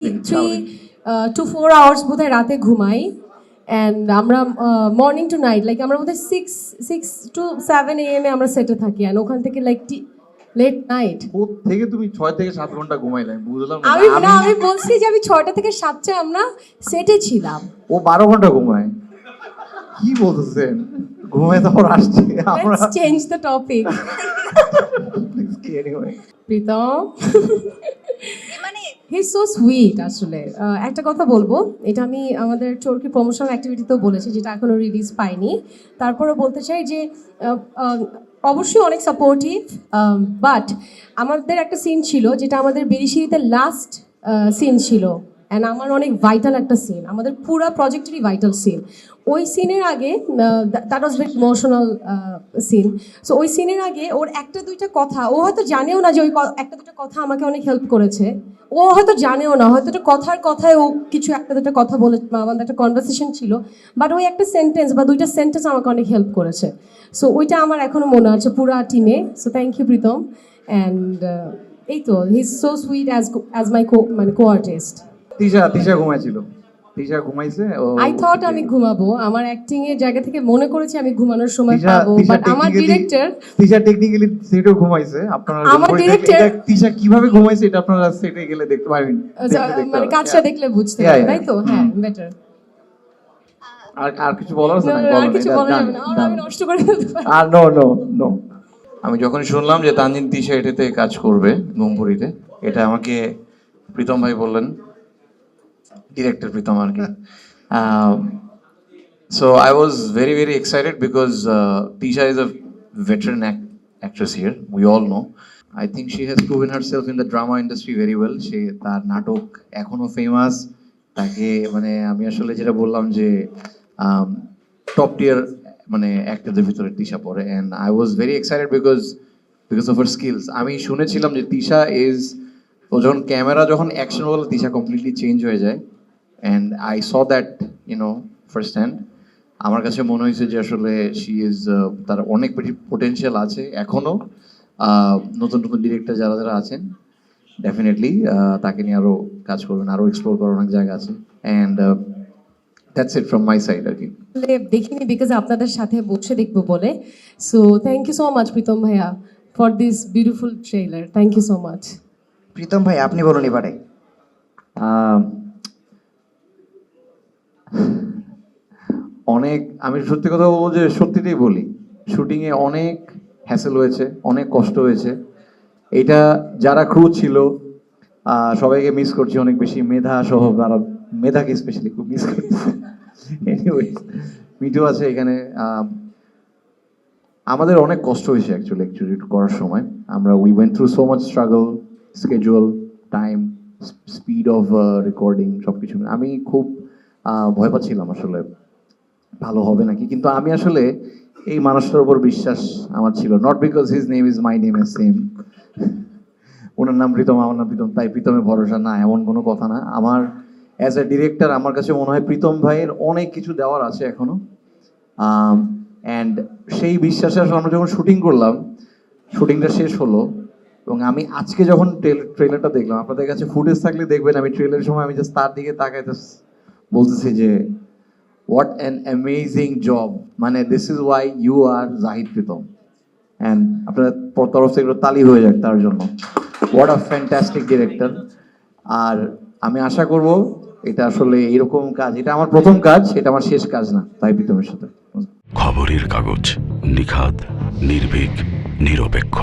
Three two four hours বোধহয় রাতে ঘুমাই। অ্যান্ড আমরা মর্নিং টু নাইট লাইক আমরা বোধহয় six six two seven A M এ আমরা সেটে থাকি। অ্যান্ড ওখান থেকে লাইক লেট নাইট থেকে তুমি ছয় থেকে সাত ঘণ্টা ঘুমাইলে আমি বুঝলাম না। আমি না আমি বলছি যে আমি ছয়টা থেকে সাতটায় আমরা সেটে ছিলাম। ও বারো ঘণ্টা ঘুমায়। কি বলতেছেন? ঘুমায় তারপর আসছে। আমরা change the topic anyway. Pritam. মানে হি সো সুইট আসলে। একটা কথা বলব, এটা আমি আমাদের চোরকি প্রমোশন অ্যাক্টিভিটিতেও বলেছি, যেটা এখনও রিলিজ পাইনি। তারপরে বলতে চাই যে অবশ্যই অনেক সাপোর্টিভ বাট আমাদের একটা সিন ছিল, যেটা আমাদের বেরিশিরিতে লাস্ট সিন ছিল। অ্যান্ড আমার অনেক ভাইটাল একটা সিন আমাদের পুরো প্রজেক্টেরই ভাইটাল সিন ওই সিনের আগে that was very emotional scene so ওই সিনের আগে ওর একটা দুইটা কথা, ও হয়তো জানেও না যে ওই একটা দুটো কথা আমাকে অনেক হেল্প করেছে। ও হয়তো জানেও না, হয়তো একটা কথার কথায় ও কিছু একটা দুটো কথা বলে আমাদের একটা কনভারসেশন ছিল বাট ওই একটা সেন্টেন্স বা দুইটা সেন্টেন্স আমাকে অনেক হেল্প করেছে। সো ওইটা আমার এখনও মনে আছে পুরা টিমে so thank you Pritam. And এই তো he is so sweet as as my co মানে কো আর্টিস্ট তিশা তিশা ঘুমাইছিল। তিশা ঘুমাইছে ও আই থট আমি ঘুমাবো। আমার অ্যাক্টিং এর জায়গা থেকে মনে করেছি আমি ঘুমানোর সময় পাবো বাট আমার ডিরেক্টর তিশা টেকনিক্যালি সেটও ঘুমাইছে। আপনারা আমার যখন এটা তিশা কীভাবে ঘুমাইছে এটা আপনারা সেটে গেলে দেখতে পারবেন মানে পারবেন। কাজটা দেখলে বুঝতে Yeah, পারবে yeah. তাই তো? হ্যাঁ বেটার আর আর কিছু বলার আছে না আর কিছু এটা বলা done, যাবে না। আমি নষ্ট করে আর নো নো নো আমি যখন শুনলাম যে তানজিন তিশা এটাতে কাজ করবে ঘুমপুরিতে এটা আমাকে প্রীতম ভাই বললেন। ডিরেক্টর প্রীতম আর কি so I was very very excited because Tisha is a veteran act- actress here, we all know. I think she has proven herself in the drama industry very well. সে তার নাটক এখনও ফেমাস তাকে মানে আমি আসলে যেটা বললাম যে টপ টিয়ার মানে অ্যাক্টরদের ভিতরে তিশা পড়ে। And I was very excited because because of her skills আমি শুনেছিলাম যে তিশা ইজ ও যখন ক্যামেরা যখন অ্যাকশন বলে তিশা কমপ্লিটলি চেঞ্জ হয়ে যায় and I saw that you know first hand আমার কাছে মনে হয়েছে যে আসলে শি ইজ তার অনেক বেশি পোটেনশিয়াল আছে এখনও নতুন নতুন ডিরেক্টর যারা যারা আছেন ডেফিনেটলি তাকে নিয়ে আরও কাজ করবেন আরও এক্সপ্লোর করার অনেক জায়গা আছে and that's it from my side আর কি দেখিনি বিকজ আপনাদের সাথে বসে দেখব বলে। So thank you so much Pritam ভাইয়া for this beautiful trailer thank you so much Pritam ভাই, আপনি বলুন এবারে। অনেক, আমি সত্যি কথা বলব যে সত্যিতেই বলি, শুটিংয়ে অনেক হ্যাসেল হয়েছে, অনেক কষ্ট হয়েছে। এটা যারা ক্রু ছিল সবাইকে মিস করছি, অনেক বেশি মেধা সহ তারা, মেধাকে স্পেশালি খুব মিস করছি। মিঠু আছে এখানে আমাদের অনেক কষ্ট হয়েছে অ্যাকচুয়ালি অ্যাকচুয়ালি করার সময়। আমরা we went through so much struggle schedule time speed of recording সব কিছু আমি খুব ভয় পাচ্ছিলাম আসলে, ভালো হবে নাকি? কিন্তু আমি আসলে এই মানুষটার উপর বিশ্বাস আমার ছিল। Not because his name is my name as same ওনার নাম প্রীতম, আমার নাম প্রীতম, তাই প্রীতমে ভরসা না, এমন কোনো কথা না। আমার অ্যাজ এ ডিরেক্টর আমার কাছে মনে হয় প্রীতম ভাইয়ের অনেক কিছু দেওয়ার আছে এখনও। অ্যান্ড সেই বিশ্বাসে আসলে আমরা যখন শুটিং করলাম শুটিংটা শেষ হলো এবং আমি আজকে যখন ট্রেলারটা দেখলাম, আপনাদের কাছে ফুটেজ থাকলে দেখবেন, আমি ট্রেলারের সময় আমি জাস্ট তার দিকে তাকাইতে বলতেছি যে হোয়াট অ্যান অ্যামেজিং জব মানে this is why you are Zahid Pritam and আপনার তরফ থেকে তালি হয়ে যাক তার জন্য। হোয়াট আ ফ্যান্টাস্টিক ডিরেক্টর আর আমি আশা করব, এটা আসলে এরকম কাজ, এটা আমার প্রথম কাজ, এটা আমার শেষ কাজ না, তাই প্রীতমের সাথে। খবরের কাগজ নিখাদ, নির্ভীক, নিরপেক্ষ।